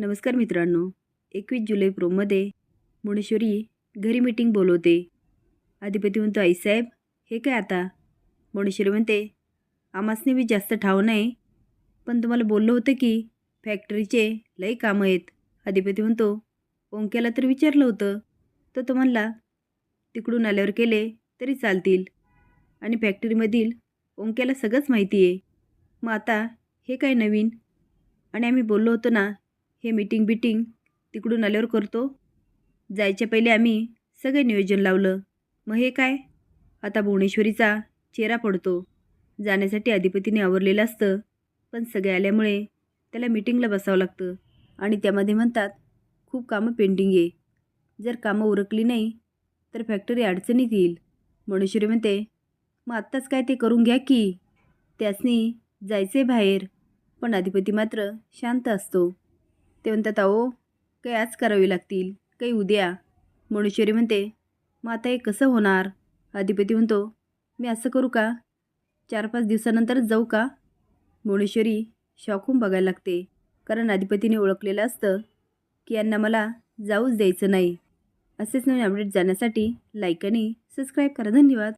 नमस्कार मित्रांनो. एकवीस जुलै प्रोमध्ये मुणेश्वरी घरी मीटिंग बोलवते. अधिपती म्हणतो आईसाहेब हे काय आता? मुणेश्वरी म्हणते आमासने बी जास्त ठाव नाही. पण तुम्हाला बोललो होतं की फॅक्टरीचे लई कामं आहेत. अधिपती म्हणतो ओंक्याला तर विचारलं होतं. तर तो म्हणला तिकडून आल्यावर केले तरी चालतील. आणि फॅक्टरीमधील ओंक्याला सगळंच माहिती आहे मग आता हे काय नवीन? आणि आम्ही बोललो होतो ना हे मीटिंग बिटिंग तिकडून आल्यावर करतो. जायच्या पहिले आम्ही सगळे नियोजन लावलं. मग हे काय? आता भुवनेश्वरीचा चेहरा पडतो. जाण्यासाठी अधिपतीने आवरलेलं असतं. पण सगळे आल्यामुळे त्याला मीटिंगला बसावं लागतं. आणि त्यामध्ये म्हणतात खूप कामं पेंडिंग आहे. जर कामं उरकली नाही तर फॅक्टरी अडचणीत येईल. मणेश्वरी म्हणते मग आत्ताच काय ते करून घ्या की. त्यासनी जायचे बाहेर पण अधिपती मात्र शांत असतो. ते म्हणतात अहो काही आज करावी लागतील काही उद्या. मणेश्वरी म्हणते मग आता हे कसं होणार? अधिपती म्हणतो मी असं करू का? चार पाच दिवसानंतरच जाऊ का? भुवनेश्वरी शॉकून बघायला लागते कारण अधिपतीने ओळखलेलं असतं की यांना मला जाऊच द्यायचं नाही. असेच नवीन अपडेट जाण्यासाठी लाईक आणि सबस्क्राईब करा. धन्यवाद.